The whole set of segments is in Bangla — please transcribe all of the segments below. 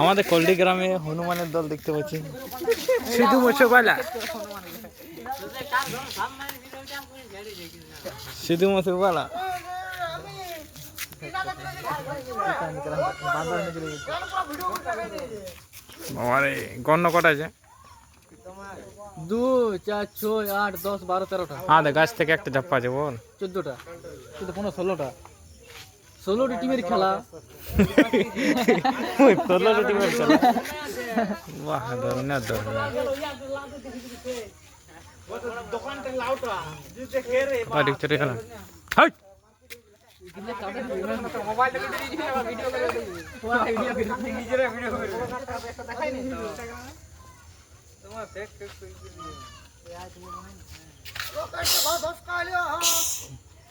আমাদের কল্ডি গ্রামে হনুমানের দল দেখতে পাচ্ছি। শুধু মোছবালা শুধু মোছবালা বাবারে গণ্য কটা আছে? দু চার ছয় আট দশ বারো তেরোটা। হ্যাঁ গাছ থেকে একটা ঝাপ্পা আছে বল। চোদ্দটা। চোদ্দ পনেরো ষোলোটা। ষোলোটি টিমের খেলা ওই ষোলো রুটি বের করে বাহ ধরনের পাটি খেলা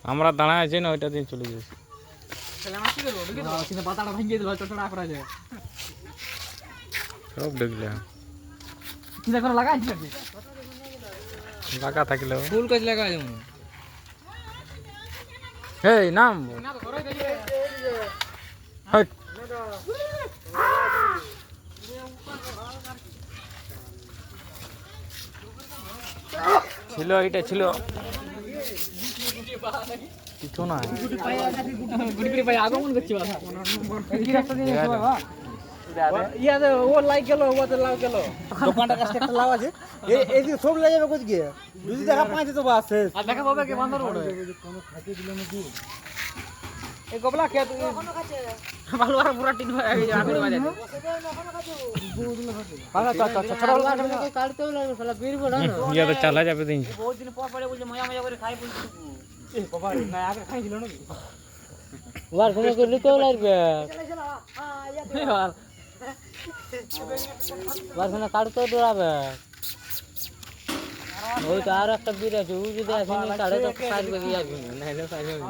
আমরা দাঁড়ায় আছি না, ওইটা দিয়ে চলে কিন্তু পাতাটা ভেঙে দিল চটটা করা যায়। সব ঢুকলে চিন্তা করে লাগা থাকলেও। ফুল কাজ লাগাই যেমন এই নাম। ছিল এটা ছিল। কিছু না আগমন করছি ইয়াতে ও লাইক গেল ও লাউ গেল দোকানটা কাছে একটা লাভ আছে। এই এই সব লাগে কোচ গিয়ে যদি দেখা পাঁচ তো বাস শেষ আর দেখা পাবে কি? বান্দর ওড়ে এই গবলা কে তুই? ভালো আর পুরা টিন গেছে আমি বাজে ভালো চল চল ছোট কাটতে লাগবে শালা বীর বড় না ইয়া তো চালা যাবে দিন। বহুত দিন পর পরে বলছে মজা মজা করে খাই না বার সময় করলে তো লাগবে বার সময় কাটতেও দৌড়াবে ওই তো আর একটা বীর আছে ও যদি আসেনি কাটে তো পারবে কি আসবে না নাহলে পারবে না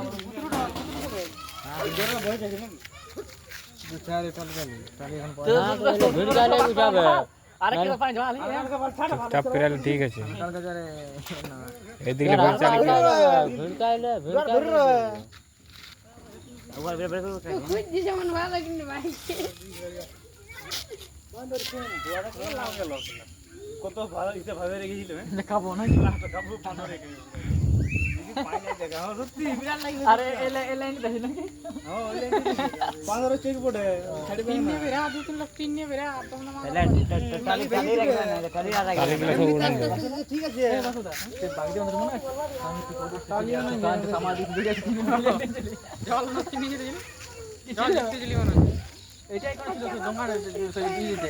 না করলে ভিড় গালে উঠাবে আরে কি পানি জমা নেই চাপ করে ঠিক আছে। এদিকে কত ভালো ভাবে রেখেছিল খাব না সত্যি আরে এলে এলে নি? দেখি নাকি পাঁচশো চেক পড়ে ছাড়ি পেয়ে না। তালিগুলো সব উড়ান ঠিক আছে। বাকি আমাদের মনে আছে আমি কি করব তাহলে সামাজিক দিকে জল নষ্ট নিয়ে যেতে জল দেখতে চলি মনে এটাই করেছিল তো জমা সেই দিয়ে দিতে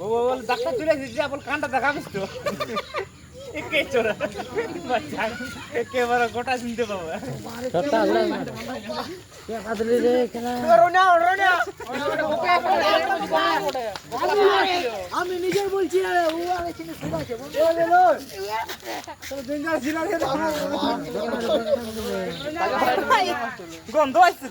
ও বল ডাক্তার চলে এসেছে বল কানটা দেখাবিস তো একে চোরা। বাচ্চা গোটা শুনতে পাবো। সত্তা উড়াই কে কাটলি রে খেলা রোনা রোনা আমি নিজে বলছি ও চিনে গন্ধ আসছে